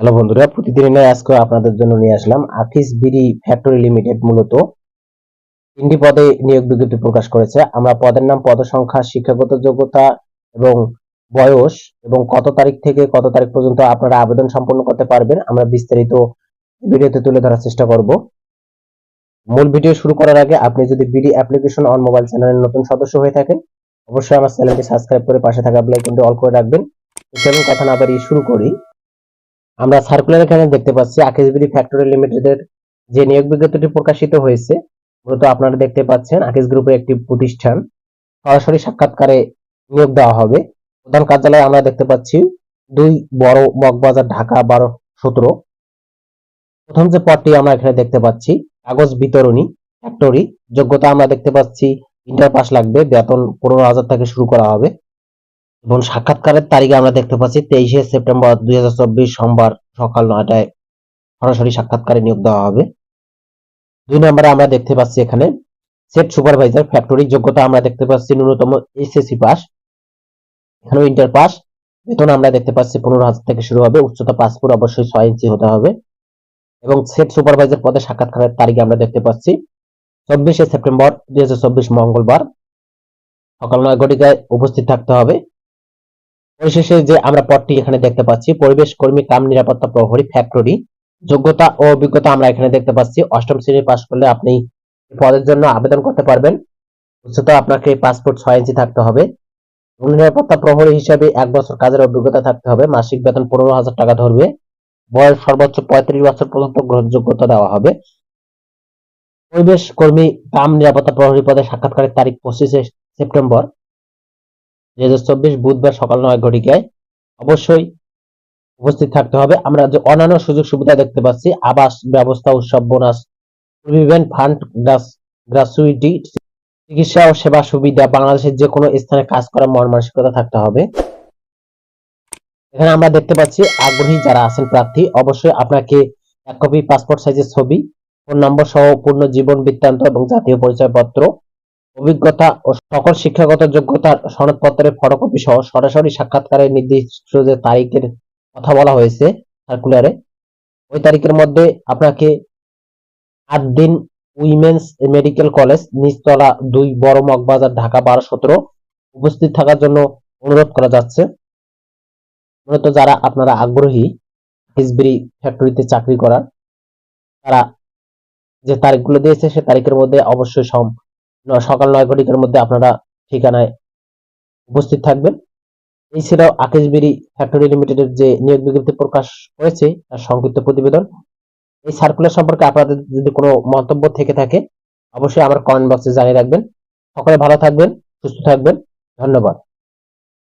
Hello বন্ধুরা প্রতিদিনের আজকে আপনাদের জন্য নিয়ে আসলাম আকিস বিডি ফ্যাক্টরি লিমিটেড মূলত। তিনটি পদে নিয়োগ বিজ্ঞপ্তি প্রকাশ করেছে। আমরা পদের নাম, পদ সংখ্যা, শিক্ষাগত যোগ্যতা এবং বয়স এবং কত তারিখ থেকে কত তারিখ পর্যন্ত আপনারা আবেদন সম্পন্ন করতে পারবেন, আমরা বিস্তারিত ভিডিওতে তুলে ধরার চেষ্টা করব। মূল ভিডিও শুরু করার আগে আপনি যদি বিডি অ্যাপ্লিকেশন অন মোবাইল চ্যানেলের নতুন সদস্য হয়ে থাকেন, অবশ্যই আমার চ্যানেলটি সাবস্ক্রাইব করে পাশে থাকা বেল আইকনটি অল করে রাখবেন। কথা না বাড়িয়ে শুরু করি। আমরা সার্কুলার এখানে দেখতে পাচ্ছি আকিসবিডি ফ্যাক্টরি লিমিটেডের যে নিয়োগ বিজ্ঞপ্তিটি প্রকাশিত হয়েছে, মূলত আপনারা দেখতে পাচ্ছেন আকিস গ্রুপের একটি প্রতিষ্ঠান। সরাসরি সাক্ষাৎকারে নিয়োগ দেওয়া হবে। প্রধান কার্যালয়ে আমরা দেখতে পাচ্ছি দুই বড় মগবাজার ঢাকা বারো সতেরো। প্রথম যে পদটি আমরা এখানে দেখতে পাচ্ছি, কাগজ বিতরণী ফ্যাক্টরি যোগ্যতা আমরা দেখতে পাচ্ছি ইন্টার পাস লাগবে, বেতন পনেরো হাজার থেকে শুরু করা হবে। এবং সাক্ষাৎকারের তারিখে আমরা দেখতে পাচ্ছি তেইশে সেপ্টেম্বর দুই হাজার চব্বিশ সোমবার সকাল নয়টায় সরাসরি সাক্ষাৎকারে নিয়োগ দেওয়া হবে। দুই নম্বরে আমরা দেখতে পাচ্ছি এখানে সেট সুপারভাইজার ফ্যাক্টরি যোগ্যতা আমরা দেখতে পাচ্ছি ন্যূনতম এসএসসি পাস। এখানেও ইন্টার পাস। বেতন আমরা দেখতে পাচ্ছি পনেরো হাজার থেকে শুরু হবে। উচ্চতা পাসপোর্ট অবশ্যই ছয় ইঞ্চি হতে হবে। এবং সেট সুপারভাইজার পদে সাক্ষাৎকারের তারিখে আমরা দেখতে পাচ্ছি চব্বিশে সেপ্টেম্বর দুই হাজার চব্বিশ মঙ্গলবার সকাল নয় ঘটিকায় উপস্থিত থাকতে হবে। পরিশেষে যে আমরা পদটি এখানে দেখতে পাচ্ছি, পরিবেশ কর্মী, কাম, নিরাপত্তা প্রহরী ফ্যাক্টরি যোগ্যতা ও অভিজ্ঞতা আমরা এখানে দেখতে পাচ্ছি। অষ্টম শ্রেণি পাশ করলে আপনি পদের জন্য আবেদন করতে পারবেন। উচ্চতা আপনাকে পাসপোর্ট ছয় ইঞ্চি থাকতে হবে। নিরাপত্তা প্রহরী হিসাবে এক বছর কাজের অভিজ্ঞতা থাকতে হবে। মাসিক বেতন পনেরো হাজার টাকা ধরবে। বয়স সর্বোচ্চ পঁয়ত্রিশ বছর পর্যন্ত গ্রহণযোগ্যতা দেওয়া হবে। পরিবেশ কর্মী, কাম, নিরাপত্তা প্রহরী পদে সাক্ষাৎকারের তারিখ পঁচিশে সেপ্টেম্বর। দুই হাজার চব্বিশ বুধবার সকাল নয় ঘটিকায় অবশ্যই উপস্থিত থাকতে হবে। আমরা যে অন্যান্য সুযোগ সুবিধা দেখতে পাচ্ছি, আবাস ব্যবস্থা, উৎসব বোনাস প্রভিডেন্ট ফান্ড গ্রাচুইটি চিকিৎসা ও সেবা সুবিধা, বাংলাদেশের যে কোনো স্থানে কাজ করার মন মানসিকতা থাকতে হবে। এখানে আমরা দেখতে পাচ্ছি, আগ্রহী যারা আছেন প্রার্থী, অবশ্যই আপনাকে এক কপি পাসপোর্ট সাইজের ছবি, ফোন নম্বর সহ পূর্ণ জীবন বৃত্তান্ত এবং জাতীয় পরিচয়পত্র অভিজ্ঞতা ও সকল শিক্ষাগত যোগ্যতার সনদপত্রের ফটোকপি সহ সরাসরি সাক্ষাৎকারের নির্দিষ্ট যে তারিখের কথা বলা হয়েছে সার্কুলারে ওই তারিখের মধ্যে আপনাকে আট দিন উইমেন্স মেডিকেল কলেজ নিচতলা দুই বড় মগবাজার, ঢাকা বারো সতেরো উপস্থিত থাকার জন্য অনুরোধ করা যাচ্ছে। মূলত যারা আপনারা আগ্রহী, হিসবিরি ফ্যাক্টরিতে চাকরি করার, তারা যে তারিখগুলো দিয়েছে সে তারিখের মধ্যে অবশ্যই সকাল নয় ঘটিকার মধ্যে আপনারা ঠিকানায় উপস্থিত থাকবেন। এছাড়াও আকেশবিড়ি ফ্যাক্টরি লিমিটেডের যে নিয়োগ বিজ্ঞপ্তি প্রকাশ করেছে, তার সংক্ষিপ্ত প্রতিবেদন। এই সার্কুলার সম্পর্কে আপনাদের যদি কোনো মন্তব্য থেকে থাকে, অবশ্যই আমার কমেন্ট বক্সে জানিয়ে রাখবেন। সকলে ভালো থাকবেন, সুস্থ থাকবেন। ধন্যবাদ।